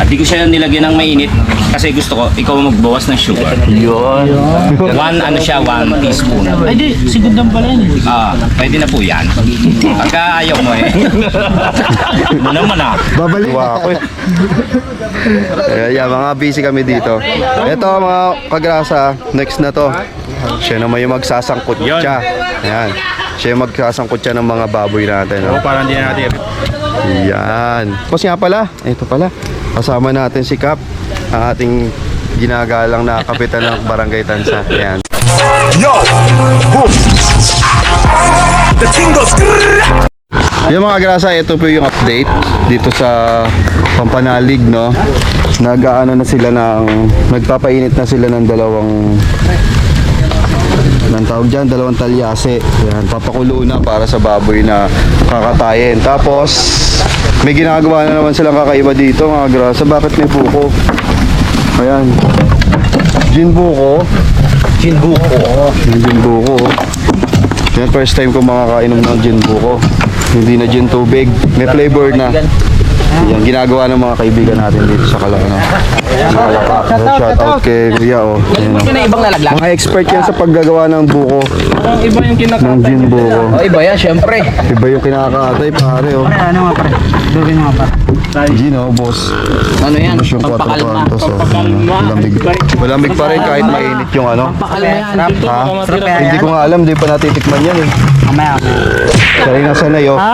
At di ko siya nilagyan ng mainit kasi gusto ko ikaw magbawas ng sugar. Yun. One ano siya, one teaspoon. Ay di, sigod lang pala yun eh. Ah, pwede na po yan. Pagka ayaw mo eh. Ano naman ah. Babalik. Wow. Kaya yeah, mga busy kami dito. Ito mga kagrasa, next na to. Siya naman yung magsasangkot siya. Ayan. Siya yung magsasangkot siya ng mga baboy natin. Oh. Parang hindi na natin. Yan. Tapos nga pala, ito pala. Kasama natin si Kap, ang ating ginagalang na kapitan ng Barangay Tansa. Ayan. Yung mga grasa, ito po yung update dito sa Pampanalig, no? Nag-ano na sila ng, nagpapainit na sila ng dalawang ng tawag dyan, dalawang talyase. Yan, papakulo na para sa baboy na kakatayin. Tapos, may ginagawa na naman silang kakaiba dito, mga grasa. Bakit may buko? Ayan. Gin buko. Gin buko. Yung gin buko. Yan, first time ko makakainom ng gin buko. Hindi na gin tubig. May flavor na. Yan, ginagawa ng mga kaibigan natin dito sa Kalapa. Shout out kay Kuya, oh. Ayan, oh. Yan ang ibang nalaglag. Mga expert yan sa paggagawa ng buko. Parang iba yung kinaka... Ng gin buko. Oh, iba yan, syempre. Iba yung kinakatay, pare, oh. Ano nga pare? Dugin nga pare. Gin, oh, boss. Ano yan? Tapos yung 4 Pampakalma. oh. Malamig. Malamig pa rin kahit mainit yung ano. Pampakalma yan. Ha? Hindi ko nga alam, di pa natitikman yan, eh. Mamaya. Sanay na sanay, oh. Ha?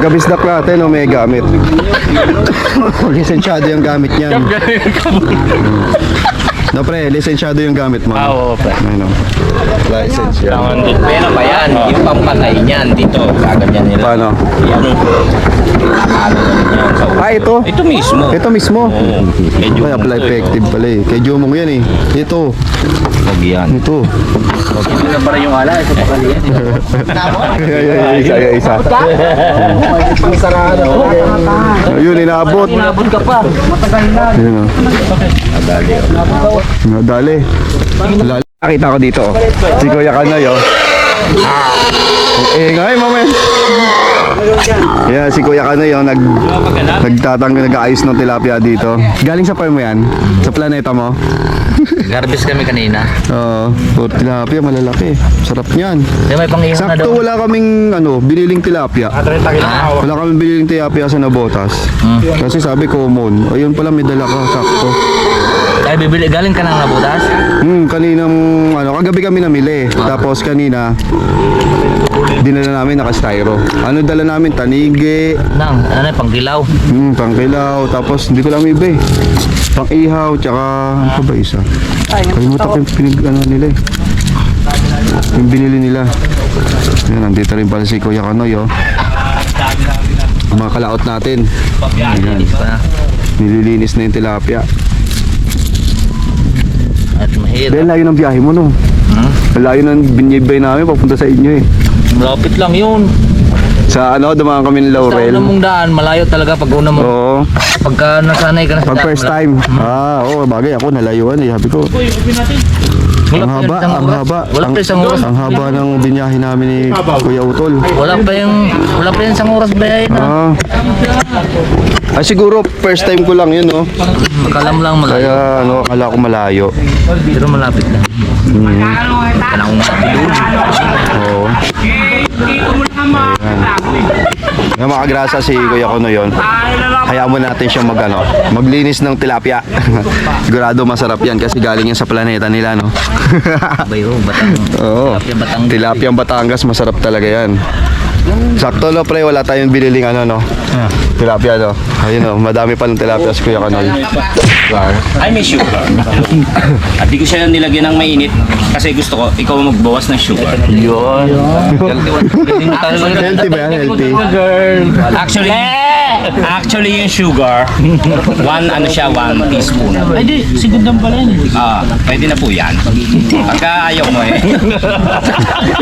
Gabisdak natin, oh, may gamit. Lisensyado yung gamit niyan. No, pre, lisensyado yung gamit mo. Ah, oo, pre. Ayun, oh. License yan. Kailangan din. Pero ba yan? Yung pampatay niyan dito. Gaganyan nila. Paano? Yan. Sa ulo. Ah, ito. Ito mismo. Ito mismo. Oo. Medyo Ay, apply effective pala eh. Kay Jomong yan eh. Ito. Huwag yan. Ito. Hindi na para yung ala. Ito pa kali yan. Ay, ay, ay, isa, ay, isa. Ayun, inaabot. Inabot ka pa. Matagal na. Ayun, oh. Nadali. Lali. Nakita ko dito, oh. Si Kuya Kanoy, oh. Eh, ngay, moment. Yeah, si Kuya Kanoy, oh, nag, nagtatang, nag-aayos ng tilapia dito. Galing sa farm mo yan? Sa planeta mo? Garbis kami kanina. Oo, uh, tilapia, malalaki. Sarap niyan. Kaya may pang na Sakto doon. wala kaming ano, biniling tilapia. Wala kaming biniling tilapia sa Nabotas. Kasi sabi common. Ayun pala may dala ka, sakto. Ay, bibili. Galing ka nang nabutas? Hmm, kaninang ano, kagabi kami namili. Tapos kanina dinala namin naka-styro. Ano dala namin? Tanige, Nang, ano na, pang dilaw. hmm, pangkilaw, tapos hindi ko lang iba eh. Pang-ihaw, tsaka ano pa ba isa? Kalimutan ko yung pinig, ano nila eh. Yung binili nila. Yan, nandito rin pala si Kuya Kanoy, oh. Mga kalaot natin. Ayan. Nililinis na yung tilapia. At mahirap. Dahil layo ng biyahe mo, no? Hmm? Layo ng binyibay namin papunta sa inyo eh. Malapit lang yun. Sa ano, dumaan kami ng Sa Laurel. una mong daan, malayo talaga pag una mo. Oo. Pagka nasanay ka na sa Pag daan, first wala- time. Ah, oo, bagay ako nalayuan eh. Sabi ko, Uy, open natin. Wala ang pa haba, isang ang oras. haba. Wala ang, pa isang oras. ang haba ng binyahe namin ni Kuya Utol. Wala pa yung, wala pa yung isang oras bayayin na. Ah. Ay siguro first time ko lang yun, no? Makalam lang malayo. Kaya ano, akala ko malayo. Pero malapit lang. Hmm. Panahon nga bilog. Oo. Yung mga grasa si Kuya Kuno yun. Hayaan mo natin siya mag, ano, maglinis ng tilapia. Sigurado masarap yan kasi galing yan sa planeta nila, no? Bayo, batang. Oo. Tilapia Batangas. Tilapiang Batangas, masarap talaga yan. Sakto no, pre, wala tayong biniling ano, no? Tilapia, no? Ayun, no, madami pa ng tilapia si Kuya Kanoy. Ay, may sugar. At di ko siya nilagyan ng mainit kasi gusto ko ikaw ang magbawas ng sugar. Yun. Healthy ba yan? Healthy? Actually, actually yung sugar, one ano siya, one teaspoon. Ay di, sigod lang pala yun eh. Ah, pwede na po yan. Pagka ayaw mo eh.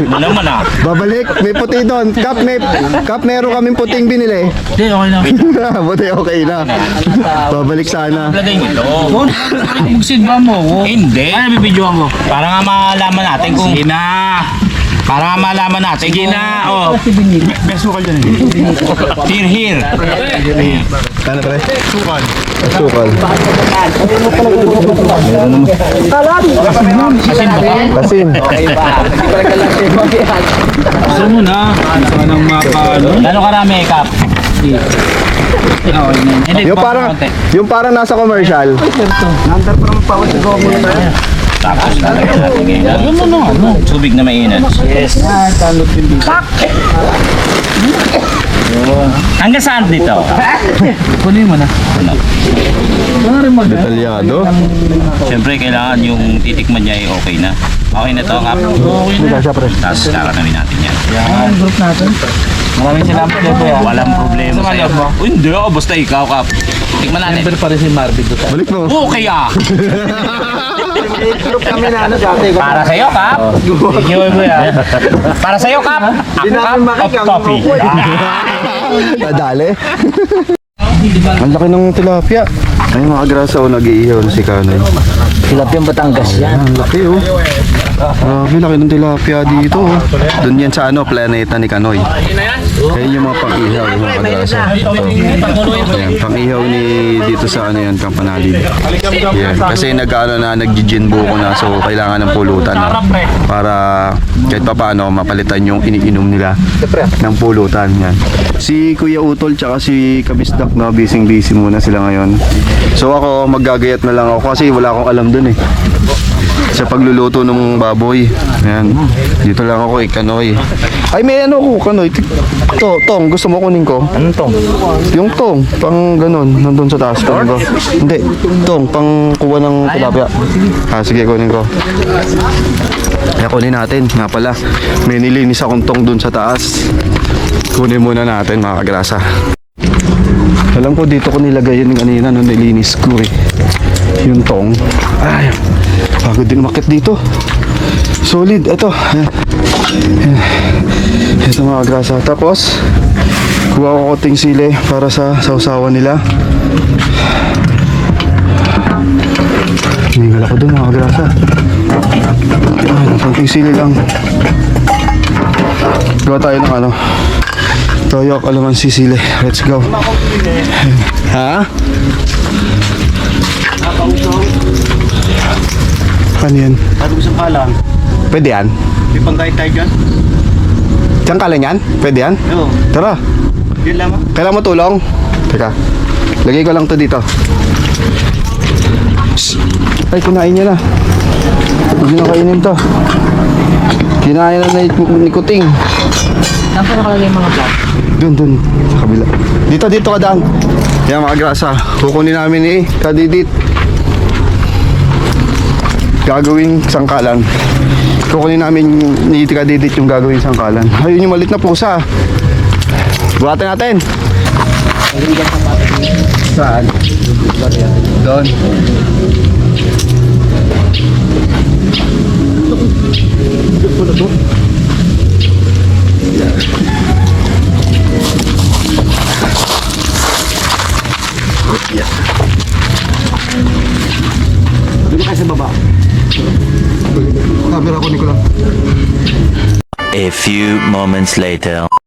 Ano naman ah. Babalik, may puti doon. Kap, may, kap, meron kaming puting binili. Hindi, okay na. Buti okay na. Babalik sana. Lagay nito. Oh, bugsid ba mo? Hindi. Ay, nabibidyoan mo. Para nga malaman natin kung... Sige na. Para malaman natin Sige na. Oh. Best vocal dyan eh. Here, here. Ano pre? Sukal. Sukal. Asin ba ka? Kasin. Gusto mo na. Nang makaano. Gano'ng karami, Kap? Okay na. Hindi, Yung parang, yung parang nasa commercial. Tapos lalagyan natin ngayon. Ano mo ano? Tubig na mainit. Yes. Hanggang saan dito? Kunin mo na. Ano? Detalyado. Siyempre, kailangan yung titikman niya ay okay na. Okay na to, Kap? Okay na. Tapos kakanawin natin yan. Yan, group natin. Maraming salamat po yan. Walang problema Sa sa'yo. mo? Uy, Hindi ako, basta ikaw, Kap. Tikman natin. Member pa rin si Marvin doon. Balik mo. Okay ah! Para sa'yo, Kap. Thank you, Ibo yan. Para sa'yo, Kap. Ako, Kap, of coffee. Nadali. Ang laki ng tilapia. Ay mga grasa o nag-iihaw na si Kanoy. Tilapiyang Batangas yan. Ang laki oh. Grabe, laki ng tilapia dito oh. Doon yan sa ano, planeta ni Kanoy. Ayun yung mga pang-ihaw, yung mga kagrasa. Ayan, pang-ihaw ni dito sa ano yan, Kampanalid. Yan. Kasi nag-ano na, nag-gin buko na, so kailangan ng pulutan na. Para kahit pa paano, mapalitan yung iniinom nila ng pulutan. Yan. Si Kuya Utol tsaka si Kabisdak na busy-busy muna sila ngayon. So ako, maggagayat na lang ako kasi wala akong alam dun eh sa pagluluto ng baboy. Ayan. Dito lang ako, ikanoy. Ay, may ano ko, kanoy. To, tong, gusto mo kunin ko? Anong tong? Yung tong, pang ganun, nandun sa taas. Kunin ko. Hindi, tong, pang kuha ng tilapia. Ah, sige, kunin ko. Kaya kunin natin, nga pala. May nilinis akong tong dun sa taas. Kunin muna natin, mga kagrasa. Alam ko dito ko nilagay yun kanina nung nilinis ko eh. Yung tong. Ay, pagod din umakit dito. Solid, ito. Ito mga grasa. Tapos, kuha ko konting sili para sa sausawan nila. Hinigal ako dun mga grasa. Ayan, konting sili lang. Gawa tayo ng ano. Toyok, alaman sisili. Let's go. Ha? Ano yan? Ano gusto kalang? Pwede yan? May pangkait tayo dyan? Diyan kalan yan? Pwede yan? Oo. Tara. Yun lamang. Kailangan mo tulong? Teka. Lagay ko lang to dito. Shh. Ay, kunain niya na. Huwag niyo na kainin to. Kinain na na ni- Kuting. Saan po nakalagay yung mga vlog? Dun, dun. Sa kabila. Dito, dito ka daan. Yan mga grasa. Kukunin namin ni Kadidit. Gagawing sangkalan. Kukunin namin ni Kadidit yung gagawing sangkalan. Ayun yung malit na pusa. Buhatin natin. Saan? Doon. Doon A few moments later.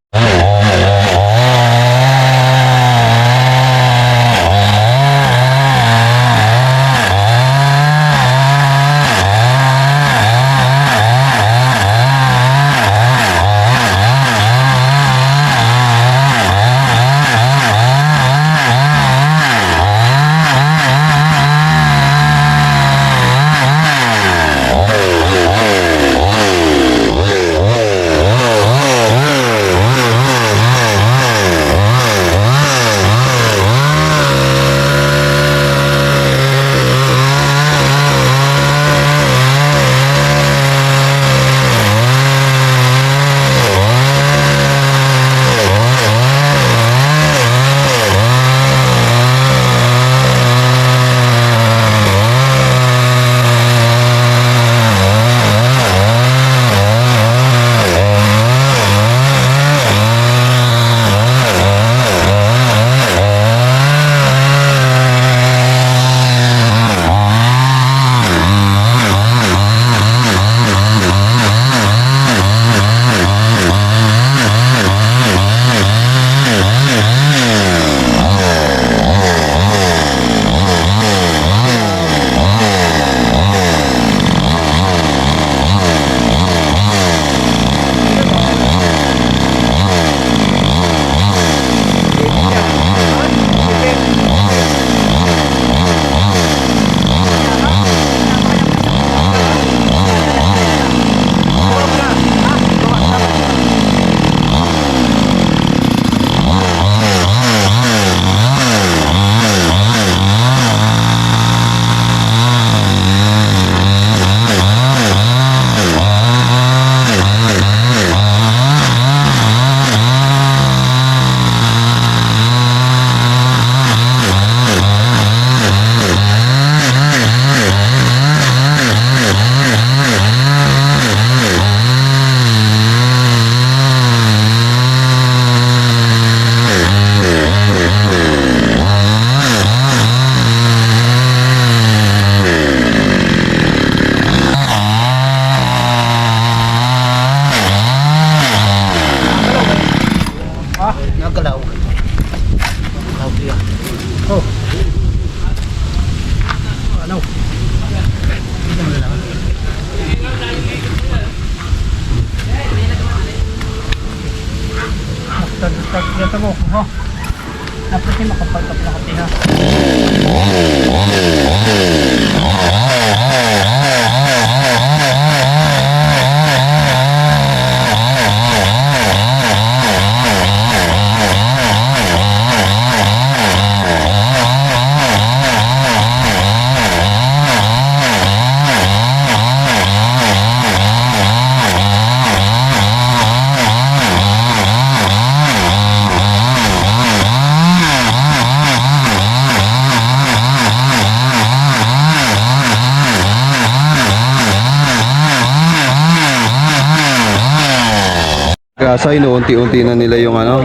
Grasa, inuunti-unti na nila yung ano,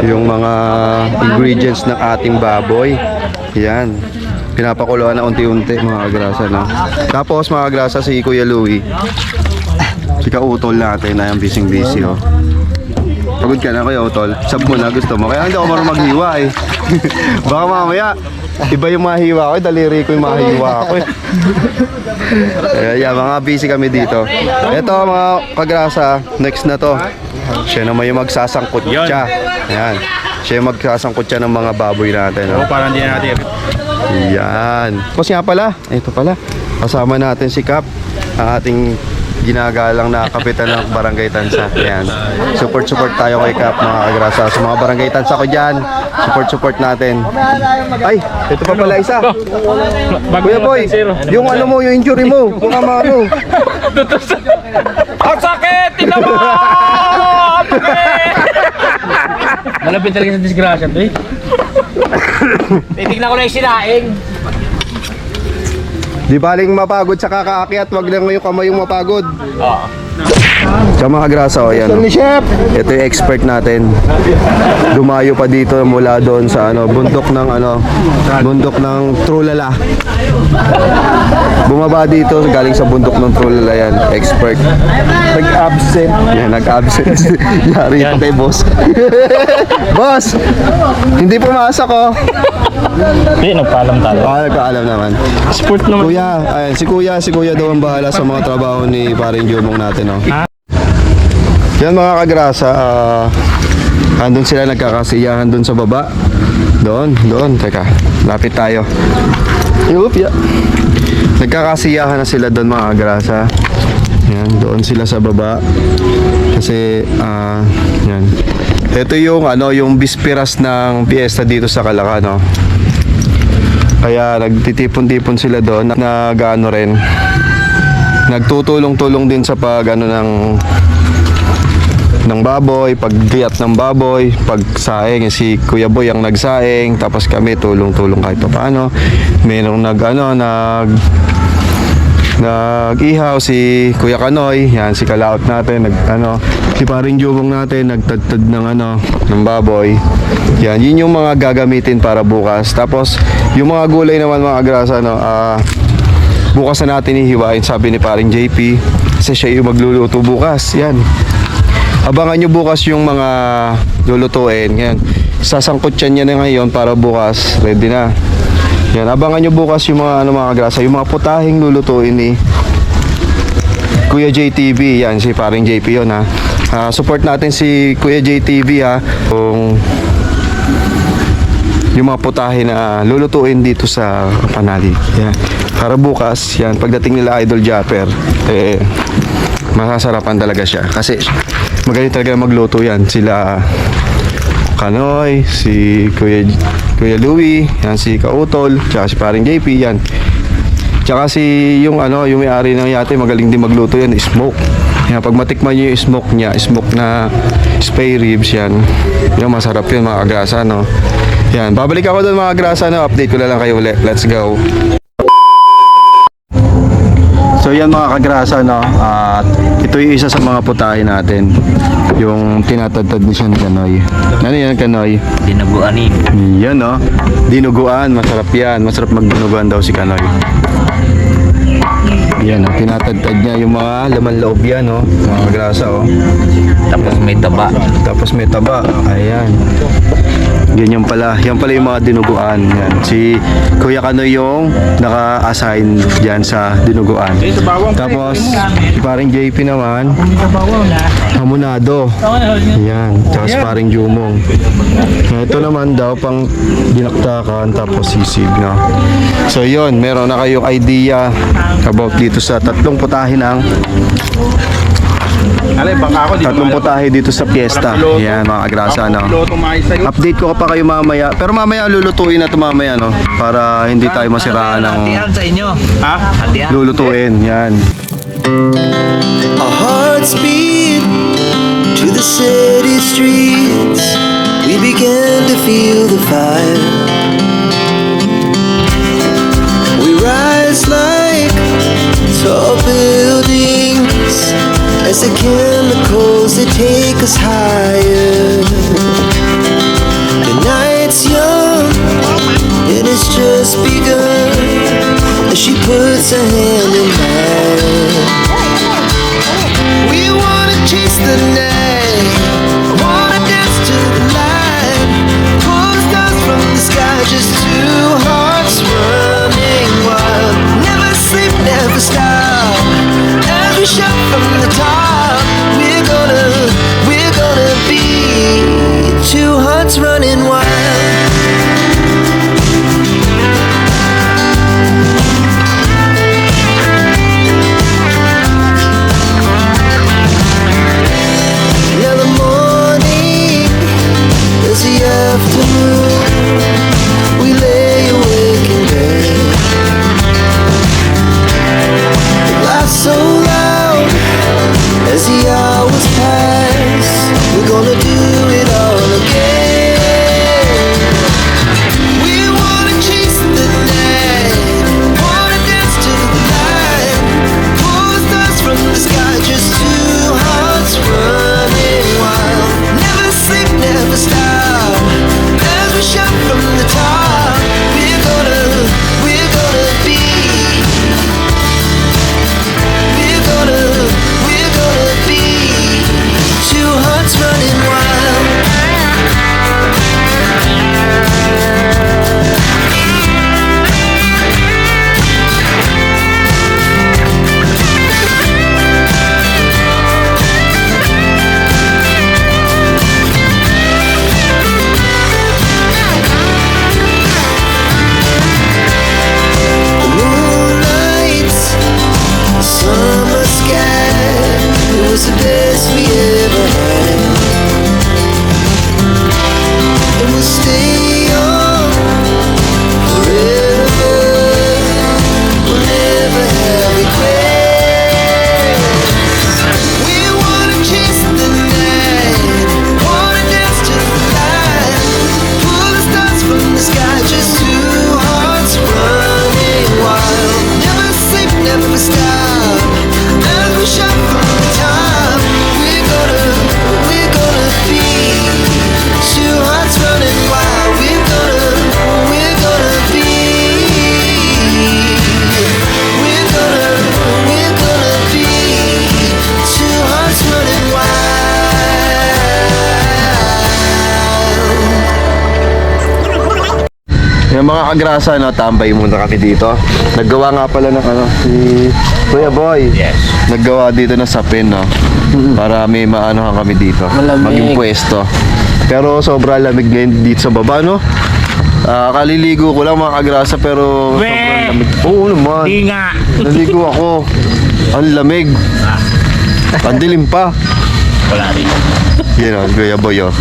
yung mga ingredients ng ating baboy. Yan. Pinapakuluan na unti-unti mga grasa, no? Tapos mga grasa si Kuya Louie. Si kautol natin na yung busy-busy, oh. Pagod ka na Kuya Utol. Sab mo na gusto mo. Kaya hindi ako marunong maghiwa eh. Baka mamaya, iba yung mahiwa ko. eh. Daliri ko yung mahiwa ko eh. Kaya yeah, mga busy kami dito. Ito mga kagrasa, next na to. Siya naman yung magsasangkot siya. Ayan. Siya yung magsasangkot siya ng mga baboy natin. Oh. Parang hindi na natin. Yan. Tapos nga pala, ito pala. Kasama natin si Kap, ang ating ginagalang na kapitan ng Barangay Tansa. Yan. Support-support tayo kay Kap mga kagrasa. Sa mga Barangay Tansa ko dyan, support-support natin. Ay, ito pa pala isa. Kuya Boy, yung ano mo, yung injury mo. Baka maano. Ang sakit! Tina mo! Malapit talaga sa disgrasya, pre. Titignan ko na yung sinaing. Di baling mapagod sa kakaakyat, wag lang yung kamay yung mapagod. Oo. Sa mga grasa, o yan. oh. Ito yung expert natin. Dumayo pa dito mula doon sa ano, bundok ng ano, bundok ng Trulala. Bumaba dito galing sa bundok ng Trulala yan, expert. Nag-absent. Yan, nag-absent. Yari ito kay boss. boss! Hindi pumasok oh. Hindi, nagpaalam tayo. Ah, nagkaalam naman. Sport naman. Kuya, ayan, si Kuya, si Kuya daw ang bahala sa mga trabaho ni paring Jomong natin, no? Yan mga kagrasa, ah, andun sila nagkakasiyahan dun sa baba. Doon, doon, teka, lapit tayo. Yup, ya. Nagkakasiyahan na sila doon mga kagrasa. Yan, doon sila sa baba. Kasi, ah, yan. Ito yung, ano, yung bispiras ng piyesta dito sa Calaca, no? Kaya nagtitipon-tipon sila doon na gaano rin. Nagtutulong-tulong din sa pag ano ng ng baboy, paggiyat ng baboy, pagsaing si Kuya Boy ang nagsaing, tapos kami tulong-tulong kahit pa paano. Merong nag ano nag nag-ihaw si Kuya Kanoy, yan si Kalaot natin, nag ano, si Paring Jubong natin nagtadtad ng ano, ng baboy. Yan, yun yung mga gagamitin para bukas. Tapos yung mga gulay naman mga grasa no, ah bukas na natin ihiwain sabi ni Paring JP kasi siya yung magluluto bukas. Yan. Abangan nyo bukas yung mga lulutuin. Yan. Sasangkot yan niya na ngayon para bukas ready na. Yan, abangan nyo bukas yung mga ano mga grasa, yung mga putahing lulutuin ni Kuya JTV. Yan, si paring JP yun ha. Ah, support natin si Kuya JTV ha. Kung yung mga putahe na lulutuin dito sa Panali. Yan. Para bukas, yan, pagdating nila Idol Japper, eh, masasarapan talaga siya. Kasi magaling talaga magluto yan. Sila Kanoy, si Kuya, Kuya Louie, yan si Kautol, tsaka si paring JP, yan. Tsaka si yung ano, yung may-ari ng yate, magaling din magluto yan, smoke. Yan, pag matikman nyo yung smoke niya, smoke na spare ribs yan. Yan, masarap yun mga agrasa, no? Yan, babalik ako doon mga agrasa, no? Update ko na lang kayo ulit. Let's go. So yan mga kagrasa no, at ito yung isa sa mga putahe natin. Yung tinatadtad ni siya ni Kanoy. Ano yan Kanoy? Dinaguanin. Yan no, dinuguan, masarap yan. Masarap magdinuguan daw si Kanoy. Yan no, tinatadtad niya yung mga laman loob yan no, mga kagrasa oh. Tapos may taba. Tapos may taba, ayan. Ganyan pala. Yan pala yung mga dinuguan. Yan. Si Kuya Kano yung naka-assign dyan sa dinuguan. Tapos, si paring JP naman, hamonado. Yan. Si paring Jumong. Ito naman daw pang dinaktakan tapos sisig na. So yun, meron na kayong idea about dito sa tatlong putahe ng Alay, baka ako, di tatlong putahe dito sa piyesta. Yan mga agrasa no. tumayo sa'yo. Update ko pa kayo mamaya. Pero mamaya lulutuin na to mamaya no para hindi tayo masiraan ng Hatihan sa inyo. Ha? Hatihan. lulutuin. Yan. Our hearts beat to the city streets. We began to feel the fire. We rise like tall buildings as the take us higher. The night's young and it's just begun as she puts her hand in mine. We wanna chase the night, wanna dance to the light. Pull stars from the sky, just two hearts running wild. Never sleep, never stop. As we shout from the top, two hearts running wild. Mga kagrasa, no, tambay muna kami dito. Naggawa nga pala ng ano, si Kuya Boy. Yes. Naggawa dito ng sapin, no? Para may maanohan kami dito. Malamig. Maging pwesto. Pero sobra lamig ngayon dito sa baba, no? Ah, kaliligo ko lang mga kagrasa pero Weh! sobrang lamig. Oo naman. Di nga. Naligo ako. Ang lamig. Ang dilim pa. Wala rin. Yan o, Kuya Boy, oh.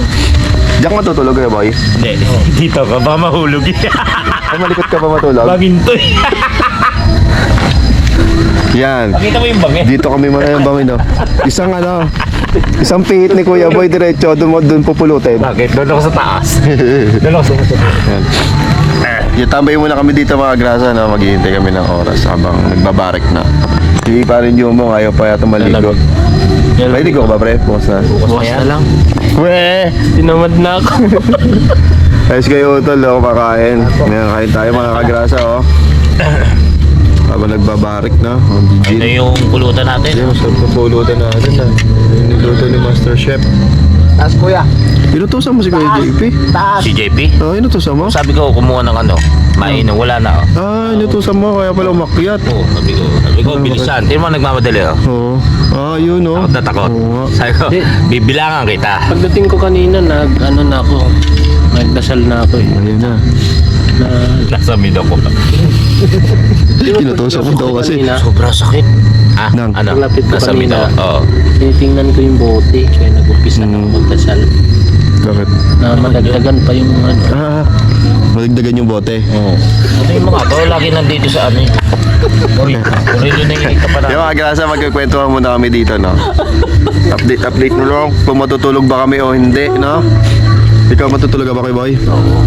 Diyan ka matutulog, Kuya Boy? Hindi. Dito ka ba mahulog? Ay, malikot ka pa matulog? Magintoy. Yan. Nakita mo yung bangi? Dito kami muna yung bangin, no? Isang ano, isang pihit ni Kuya Boy diretso, doon mo doon pupulutin. Bakit? Doon ako sa taas. Doon ako sa taas. Yan. Yung tambay muna kami dito mga grasa na maghihintay kami ng oras habang nagbabarek na. Hindi pa rin yung mo, ayaw pa yata maligo. Maligo ka ba pre? Bukas na. Bukas na lang. Weh! Tinamad na ako. Ayos kayo tol, ako makain. Ngayon kain tayo mga kagrasa oh. Habang nagbabarik na. Ang Ito gigil. yung pulutan natin. Yan, masarap na pulutan natin na. Yung niluto ni Master Chef. Taas kuya. Inutusan mo si Kuya JP? Taas. Si JP. Ah, inutusan mo? Sabi ko, kumuha ng ano, mainom. Wala na. Oh. Ah, inutusan mo. Kaya pala umakyat. Oo, sabi ko, sabi ko, bilisan. Tingnan mo nagmamadali, oh. Oo. Ah, yun oh. Takot na takot. Oo nga. Sabi ko, bibilangan kita. Pagdating ko kanina, nag, ano na ako, nagdasal na ako eh. Ayun na. Na, Nasa mid ako. Inutusan mo daw kasi. Kanina, Sobrang sakit. Ah, Nang. ano? Paglapit ko Nasa mid kanina. Oo. tinitingnan ko yung bote, kaya nag-umpisa na ako magdasal. Bakit? Na madagdagan pa yung ano. Ah, maligdagan yung bote. Oo. Ano yung mga to? Lagi nandito sa ano eh. Uy, Aurelio nanginig ka pa na. Yung mga grasa, magkikwentuhan muna kami dito, no? Update, update mo lang kung matutulog ba kami o hindi, no? Ikaw matutulog ba kay boy? Oo.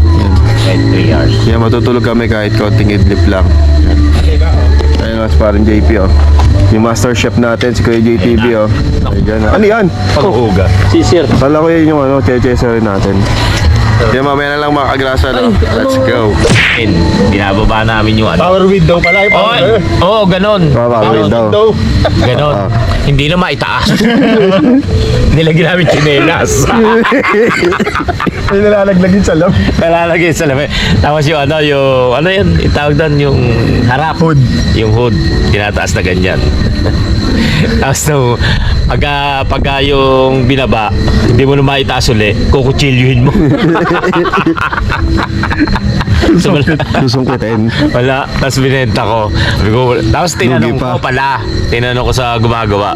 Kahit 3 hours. Yeah, matutulog kami kahit konting idlip lang. Ayun, mas parang JP, oh. Yung master chef natin, si Kuya JTV, oh. Ayan, ano yan? Pag-uga. Si Sir, Kala ko yun yung ano, cheche natin. Kaya mamaya na lang mga kagrasa, no? Let's go. In, binababa namin yung ano. Power window pala. eh, Oo, oo, ganon. Mababawin daw. Ganon. Ah. Hindi na maitaas. Nilagyan namin chinelas. Ay, nalalaglag sa loob. Nalalagay sa lamin. Tapos yung ano, yung, ano yan, itawag doon, yung harap. Hood. Yung hood. Tinataas na ganyan. Tapos nung, pagka, pagka yung binaba, hindi mo na maitaas uli, kukutsilyuhin mo. so, wala, Susungkitin. wala. Tapos binenta ko. Sabi ko, tapos tinanong Lugi pa. ko pala. Tinanong ko sa gumagawa.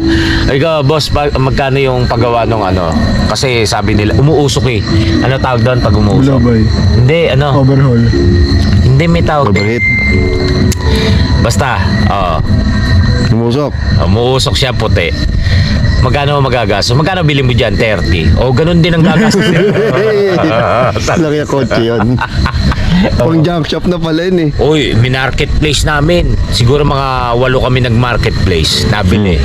Ay ko, boss, pa, magkano yung paggawa ng ano? Kasi sabi nila, umuusok eh. Ano tawag doon pag umuusok? Hindi, ano? Overhaul. Hindi may tawag. Overheat. Basta, oo. Lumusok. umuusok siya puti. Magkano magagastos? Magkano bili mo dyan? 30. O ganun din ang gagastos. Ang kotse yun. Pang junk shop na pala yun eh. Uy, minarketplace namin. Siguro mga walo kami nag-marketplace. Nabili.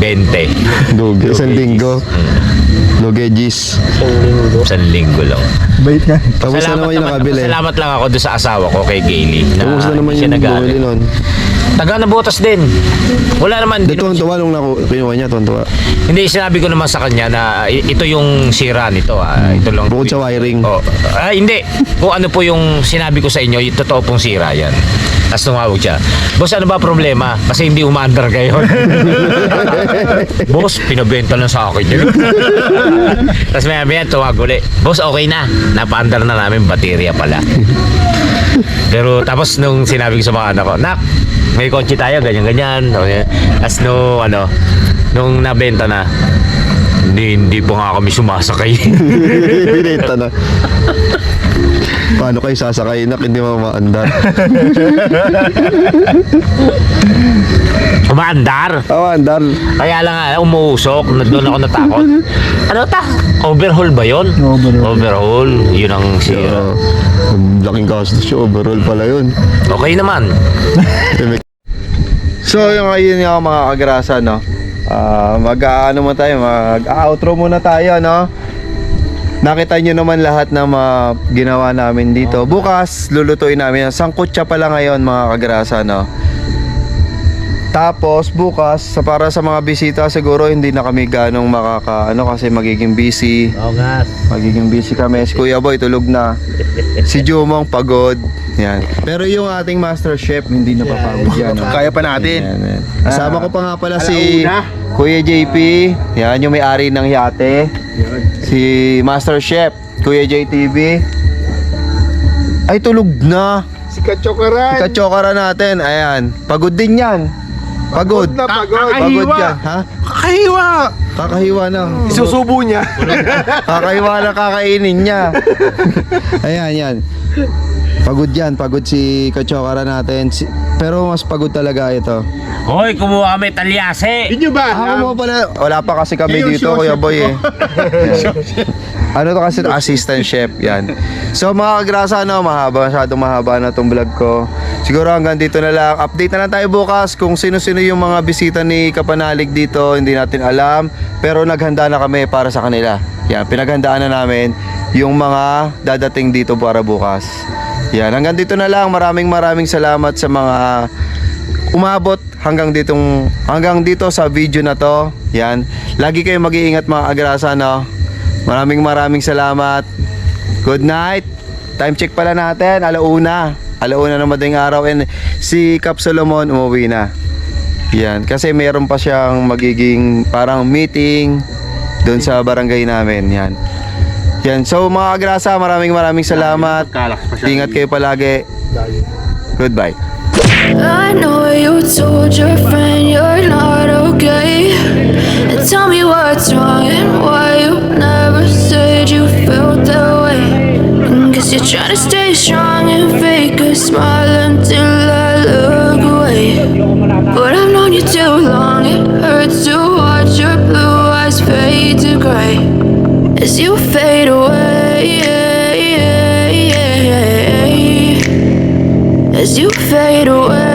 20. Lugi. Isang linggo. Lugegis. Isang linggo lang. Bait nga. Tapos na naman yung nakabili. Salamat lang ako doon sa asawa ko kay Gailey. Na Tapos na naman yung bumili nun. Taga na butas din. Wala naman. Hindi, tuwan-tuwa nung naku- kinuha niya, tuwan-tuwa. Hindi, sinabi ko naman sa kanya na ito yung sira nito. Ah. Ito lang. Bukod sa wiring. Oh, ah, hindi. Kung ano po yung sinabi ko sa inyo, totoo pong sira yan. Tapos tumawag siya. Boss, ano ba problema? Kasi hindi umaandar kayo. Boss, pinabenta lang sa akin yun. Tapos maya maya tumawag uli. Boss, okay na. Napaandar na namin baterya pala. Pero tapos nung sinabi ko sa mga anak ko, Nak, may kotse tayo, ganyan-ganyan. Tapos no, ano, nung nabenta na, hindi, hindi pa nga kami sumasakay. Binenta na. Paano kayo sasakay na hindi mo maandar? Umaandar. Oh, andar. Kaya lang nga, umuusok. Na- Doon ako natakot. Ano ta? Overhaul ba yon? Overhaul. Overhaul. Yun ang sira. Uh, laking gastos yung overall pala yun. Okay naman. So, yung ayun nga mga kagrasa, no? Ah, mag-ano mo tayo, mag-outro muna tayo, no? Nakita nyo naman lahat ng mga ginawa namin dito. Bukas, lulutuin namin. Sangkutsa pala ngayon, mga kagrasa, no? Tapos, bukas, sa para sa mga bisita, siguro hindi na kami ganong makaka, ano, kasi magiging busy. Oo nga. Magiging busy kami. Si Kuya Boy tulog na. Si Jumong pagod. Yan. Pero yung ating master chef, hindi napapagod yan. no? Kaya pa natin. Yan, yan. Kasama ko pa nga pala si. Kuya JP. Yan, yung may-ari ng yate. Si Master Chef, Kuya JTV. Ay, tulog na. Si Kachokaran. Kachokara natin. Ayan. Pagod din yan. Pagod. na pagod. Pagod yan. Ha? Kakahiwa. Kakahiwa na. Isusubo niya. Kakaiwa na kakainin niya. Ayan, yan. Pagod yan. Pagod si Kachokara natin. Si- pero mas pagod talaga ito. Hoy, kumuha kami talyase. Inyo ba? Ah, mo pala. Wala pa kasi kami Yung dito, Kuya Boy eh. ano to kasi assistant chef yan. So mga kagrasa no, mahaba masyadong mahaba na tong vlog ko. Siguro hanggang dito na lang. Update na lang tayo bukas kung sino-sino yung mga bisita ni Kapanalig dito, hindi natin alam, pero naghanda na kami para sa kanila. Yan, pinaghandaan na namin yung mga dadating dito para bukas. Yan, hanggang dito na lang. Maraming maraming salamat sa mga umabot hanggang ditong hanggang dito sa video na to. Yan. Lagi kayong mag-iingat mga agrasa no. Maraming maraming salamat. Good night. Time check pala natin, alauna. Alauna na madaling araw and si Cap Solomon umuwi na. Yan, kasi meron pa siyang magiging parang meeting doon sa barangay namin. Yan. Yan. So mga agrasa, maraming maraming salamat. Ingat kayo palagi. Goodbye. I know you told your friend you're not okay. And tell me what's wrong and why you never said you felt that way. Guess you're trying to stay strong and fake a smile until I look away. But I've known you too long, it hurts to watch your blue eyes fade to gray as you fade away. As you fade away